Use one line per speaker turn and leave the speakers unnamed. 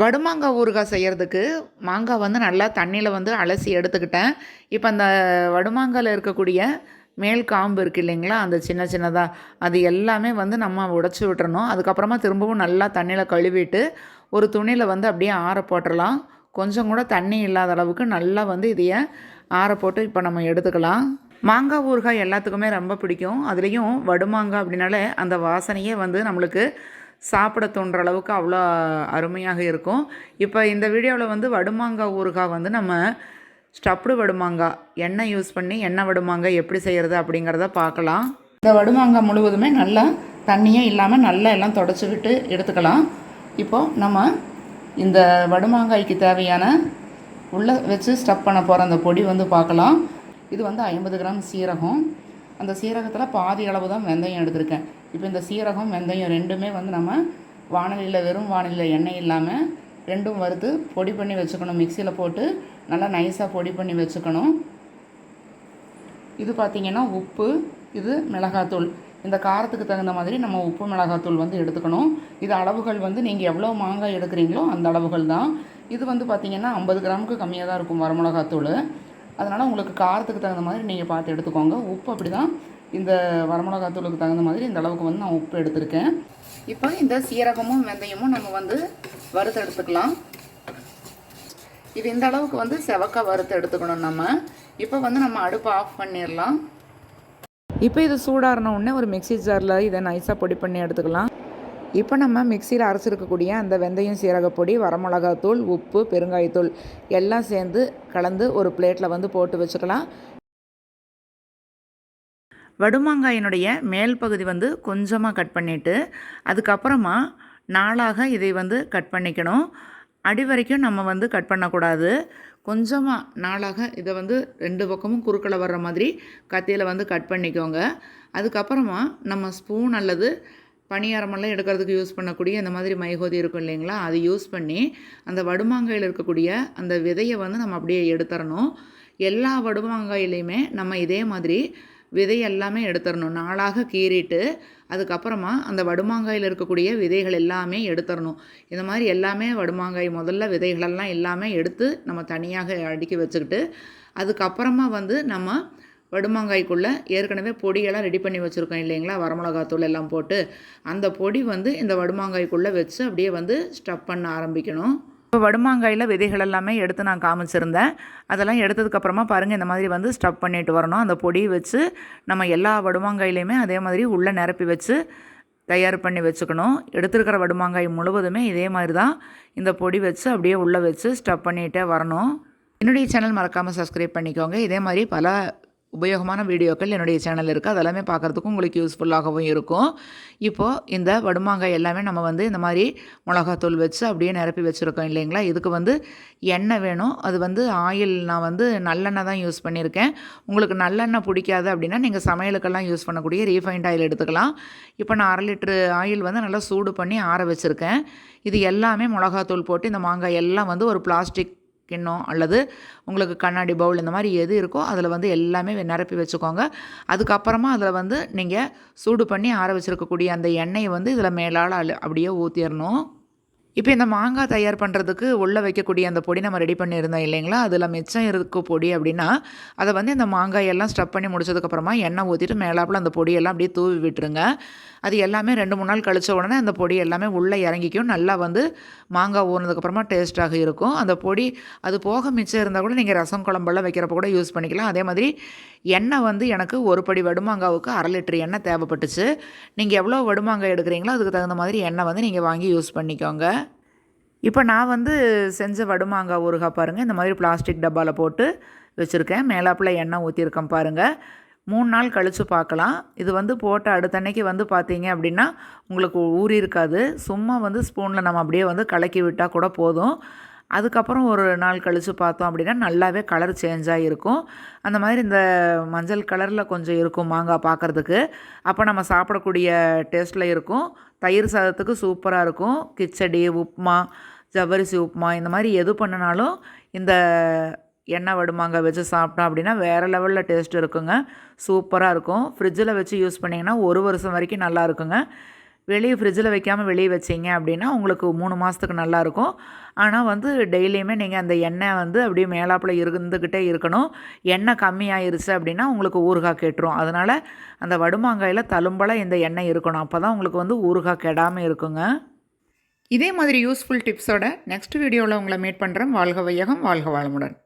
வடுமாங்காய் ஊறுகாய் செய்கிறதுக்கு மாங்காய் வந்து நல்லா தண்ணியில் வந்து அலசி எடுத்துக்கிட்டேன். இப்போ அந்த வடுமாங்காயில் இருக்கக்கூடிய மேல் காம்பு இருக்குது இல்லைங்களா? அந்த சின்ன சின்னதாக அது எல்லாமே வந்து நம்ம உடச்சி விட்டுறணும். அதுக்கப்புறமா திரும்பவும் நல்லா தண்ணியில் கழுவிட்டு ஒரு துணியில் வந்து அப்படியே ஆற போட்டுடலாம் கொஞ்சம் கூட தண்ணி இல்லாத அளவுக்கு நல்லா வந்து இதைய ஆற போட்டு இப்போ நம்ம எடுத்துக்கலாம். மாங்காய் ஊறுகாய் எல்லாத்துக்குமே ரொம்ப பிடிக்கும். அதுலேயும் வடுமாங்காய் அப்படின்னாலே அந்த வாசனையே வந்து நம்மளுக்கு சாப்பிட தோன்ற அளவுக்கு அவ்வளோ அருமையாக இருக்கும். இப்போ இந்த வீடியோவில் வந்து வடுமாங்காய் ஊறுகாய் வந்து நம்ம ஸ்டப்டு வடுமாங்காய் எண்ணெய் யூஸ் பண்ணி எண்ணெய் வடுமாங்காய் எப்படி செய்கிறது அப்படிங்கிறத பார்க்கலாம். இந்த வடுமாங்காய் முழுவதுமே நல்லா தண்ணியே இல்லாமல் நல்லா எல்லாம் தொடச்சிக்கிட்டு எடுத்துக்கலாம். இப்போது நம்ம இந்த வடுமாங்காய்க்கு தேவையான உள்ளே வச்சு ஸ்டப் பண்ண போகிற அந்த பொடி வந்து பார்க்கலாம். இது வந்து ஐம்பது கிராம் சீரகம். அந்த சீரகத்தில் பாதி அளவு தான் வெந்தயம் எடுத்திருக்கேன். இப்போ இந்த சீரகம் வெந்தயம் ரெண்டுமே வந்து நம்ம வானிலையில் வெறும் வானிலையில் எண்ணெய் இல்லாமல் ரெண்டும் வறுத்து பொடி பண்ணி வச்சுக்கணும். மிக்சியில் போட்டு நல்லா நைஸாக பொடி பண்ணி வச்சுக்கணும். இது பார்த்திங்கன்னா உப்பு இது மிளகாத்தூள். இந்த காரத்துக்கு தகுந்த மாதிரி நம்ம உப்பு மிளகாத்தூள் வந்து எடுத்துக்கணும். இது அளவுகள் வந்து நீங்கள் எவ்வளோ மாங்காய் எடுக்கிறீங்களோ அந்த அளவுகள் தான். இது வந்து பார்த்திங்கன்னா ஐம்பது கிராமுக்கு கம்மியாக தான் இருக்கும் வரமிளகாத்தூள் அதனால் உங்களுக்கு காரத்துக்கு தகுந்த மாதிரி நீங்கள் பார்த்து எடுத்துக்கோங்க. உப்பு அப்படி தான் இந்த வரமிளகாத்தூளுக்கு தகுந்த மாதிரி இந்த அளவுக்கு வந்து நான் உப்பு எடுத்திருக்கேன். இப்போ இந்த சீரகமும் வெந்தயமும் நம்ம வந்து வறுத்து எடுத்துக்கலாம் இது இந்த அளவுக்கு வந்து செவக்காய் வறுத்து எடுத்துக்கணும் நம்ம. இப்போ வந்து நம்ம அடுப்பை ஆஃப் பண்ணிடலாம். இப்போ இது சூடாறின உடனே ஒரு மிக்ஸி ஜாரில் இதை நைஸாக பொடி பண்ணி எடுத்துக்கலாம். இப்போ நம்ம மிக்சியில் அரைச்சிருக்கக்கூடிய அந்த வெந்தயம் சீரகப்பொடி வரமிளகாத்தூள் உப்பு பெருங்காயத்தூள் எல்லாம் சேர்ந்து கலந்து ஒரு பிளேட்டில் வந்து போட்டு வச்சுக்கலாம். வடுமாங்காயினுடைய மேல் பகுதி வந்து கொஞ்சமாக கட் பண்ணிவிட்டு அதுக்கப்புறமா நாளாக இதை வந்து கட் பண்ணிக்கணும். அடி வரைக்கும் நம்ம வந்து கட் பண்ணக்கூடாது. கொஞ்சமாக நாளாக இதை வந்து ரெண்டு பக்கமும் குறுக்களை வர்ற மாதிரி கத்தியில் வந்து கட் பண்ணிக்கோங்க. அதுக்கப்புறமா நம்ம ஸ்பூன் அல்லது பணியாரமெல்லாம் எடுக்கிறதுக்கு யூஸ் பண்ணக்கூடிய அந்த மாதிரி மைகோதி இருக்கும் இல்லைங்களா அது யூஸ் பண்ணி அந்த வடுமாங்காயில் இருக்கக்கூடிய அந்த விதையை வந்து நம்ம அப்படியே எடுத்துடணும் எல்லா வடுமாங்காயிலையுமே நம்ம இதே மாதிரி விதை எல்லாமே எடுத்துடணும் நாளாக கீறிட்டு அதுக்கப்புறமா அந்த வடுமாங்காயில் இருக்கக்கூடிய விதைகள் எல்லாமே எடுத்துடணும் இந்த மாதிரி எல்லாமே வடுமாங்காய் முதல்ல விதைகளெல்லாம் எல்லாமே எடுத்து நம்ம தனியாக அடுக்கி வச்சுக்கிட்டு அதுக்கப்புறமா வந்து நம்ம வடுமாங்காய்க்குள்ளே ஏற்கனவே பொடியெல்லாம் ரெடி பண்ணி வச்சுருக்கோம் இல்லைங்களா? வரமிளகாத்தூள் எல்லாம் போட்டு அந்த பொடி வந்து இந்த வடுமாங்காய்க்குள்ளே வச்சு அப்படியே வந்து ஸ்டப் பண்ண ஆரம்பிக்கணும். இப்போ வடுமாங்காயில் விதைகள் எல்லாமே எடுத்து நான் காமிச்சிருந்தேன். அதெல்லாம் எடுத்ததுக்கப்புறமா பாருங்கள் இந்த மாதிரி வந்து ஸ்டப் பண்ணிட்டு வரணும். அந்த பொடி வச்சு நம்ம எல்லா வடுமாங்காயிலையுமே அதே மாதிரி உள்ளே நிரப்பி வச்சு தயார் பண்ணி வச்சுக்கணும். எடுத்துருக்கிற வடுமாங்காய் முழுவதுமே இதே மாதிரி தான் இந்த பொடி வச்சு அப்படியே உள்ளே வச்சு ஸ்டப் பண்ணிகிட்டே வரணும். என்னுடைய சேனல் மறக்காமல் சப்ஸ்கிரைப் பண்ணிக்கோங்க. இதே மாதிரி பல உபயோகமான வீடியோக்கள் என்னுடைய சேனல் இருக்குது அதெல்லாமே பார்க்குறதுக்கும் உங்களுக்கு யூஸ்ஃபுல்லாகவும் இருக்கும். இப்போது இந்த வடுமாங்காய் எல்லாமே நம்ம வந்து இந்த மாதிரி மிளகாத்தூள் வச்சு அப்படியே நிரப்பி வச்சுருக்கோம் இல்லைங்களா? இதுக்கு வந்து எண்ணெய் வேணும். அது வந்து ஆயில் நான் வந்து நல்லெண்ணெய் தான் யூஸ் பண்ணியிருக்கேன். உங்களுக்கு நல்லெண்ணெய் பிடிக்காது அப்படின்னா நீங்கள் சமையலுக்கெல்லாம் யூஸ் பண்ணக்கூடிய ரீஃபைண்ட் ஆயில் எடுத்துக்கலாம். இப்போ நான் அரை லிட்ரு ஆயில் வந்து நல்லா சூடு பண்ணி ஆற வச்சுருக்கேன். இது எல்லாமே மிளகாத்தூள் போட்டு இந்த மாங்காய் எல்லாம் வந்து ஒரு பிளாஸ்டிக் கிண்ணம் அல்லது உங்களுக்கு கண்ணாடி பவுல் இந்த மாதிரி எது இருக்கோ அதில் வந்து எல்லாமே நிரப்பி வச்சுக்கோங்க. அதுக்கப்புறமா அதில் வந்து நீங்கள் சூடு பண்ணி ஆற வச்சுருக்கக்கூடிய அந்த எண்ணெயை வந்து இதில் மேலால் அப்படியே ஊற்றிடணும் இப்போ இந்த மாங்காய் தயார் பண்ணுறதுக்கு உள்ளே வைக்கக்கூடிய அந்த பொடி நம்ம ரெடி பண்ணியிருந்தோம் இல்லைங்களா? அதில் மிச்சம் இருக்க பொடி அப்படின்னா அதை வந்து இந்த மாங்காய் எல்லாம் ஸ்டப் பண்ணி முடிச்சதுக்கப்புறமா எண்ணெய் ஊற்றிட்டு மேலாப்பில் அந்த பொடியெல்லாம் அப்படியே தூவி விட்டுருங்க. அது எல்லாமே ரெண்டு மூணு நாள் கழிச்ச உடனே அந்த பொடி எல்லாமே உள்ளே இறங்கிக்கும். நல்லா வந்து மாங்காய் ஊறினதுக்கப்புறமா டேஸ்ட்டாக இருக்கும். அந்த பொடி அது போக மிச்சம் இருந்தால் கூட நீங்கள் ரசம் குழம்பெல்லாம் வைக்கிறப்ப கூட யூஸ் பண்ணிக்கலாம். அதே மாதிரி எண்ணெய் வந்து எனக்கு ஒரு படி வடுமாங்காவுக்கு அரை லிட்டர் எண்ணெய் தேவைப்பட்டுச்சு. நீங்கள் எவ்வளோ வடுமாங்காய் எடுக்கிறீங்களோ அதுக்கு தகுந்த மாதிரி எண்ணெய் வந்து நீங்கள் வாங்கி யூஸ் பண்ணிக்கோங்க. இப்போ நான் வந்து செஞ்ச வடுமாங்காய் ஊறுகாய் பாருங்கள் இந்த மாதிரி பிளாஸ்டிக் டப்பாவில் போட்டு வச்சுருக்கேன். மேலாப்பில் எண்ணெய் ஊற்றிருக்கேன் பாருங்கள் மூணு நாள் கழித்து பார்க்கலாம். இது வந்து போட்ட அடுத்தன்னைக்கு வந்து பார்த்தீங்க அப்படின்னா உங்களுக்கு ஊறி இருக்காது. சும்மா வந்து ஸ்பூனில் நம்ம அப்படியே வந்து கலக்கி விட்டால் கூட போதும். அதுக்கப்புறம் ஒரு நாள் கழித்து பார்த்தோம் அப்படின்னா நல்லாவே கலர் சேஞ்ச் ஆகிருக்கும் அந்த மாதிரி இந்த மஞ்சள் கலரில் கொஞ்சம் இருக்கும் மாங்காய் பார்க்குறதுக்கு. அப்போ நம்ம சாப்பிடக்கூடிய டேஸ்ட்டில் இருக்கும். தயிர் சாதத்துக்கு சூப்பராக இருக்கும். கிச்சடி உப்புமா ஜவ்வரிசி உப்புமா இந்த மாதிரி எது பண்ணினாலும் இந்த எண்ணெய் வடுமாங்காய் வச்சு சாப்பிட்டோம் அப்படின்னா வேறு லெவலில் டேஸ்ட் இருக்குங்க. சூப்பராக இருக்கும். ஃப்ரிட்ஜில் வச்சு யூஸ் பண்ணிங்கன்னா ஒரு வருஷம் வரைக்கும் நல்லா இருக்குங்க. வெளியே ஃப்ரிட்ஜில் வைக்காமல் வெளியே வச்சிங்க அப்படின்னா உங்களுக்கு மூணு மாதத்துக்கு நல்லாயிருக்கும். ஆனால் வந்து டெய்லியுமே நீங்கள் அந்த எண்ணெய் வந்து அப்படியே மேலாப்பில் இருந்துக்கிட்டே இருக்கணும். எண்ணெய் கம்மியாயிருச்சு அப்படின்னா உங்களுக்கு ஊறுகாய் கெட்டுரும். அதனால் அந்த வடுமாங்காயில் தழும்பல இந்த எண்ணெய் இருக்கணும். அப்போ தான் உங்களுக்கு வந்து ஊறுகாய் கெடாமல் இருக்குங்க. இதே மாதிரி யூஸ்ஃபுல் டிப்ஸோட நெக்ஸ்ட் வீடியோவில் உங்களை மீட் பண்ணுறேன் வாழ்க வையகம் வாழ்க வளமுடன்.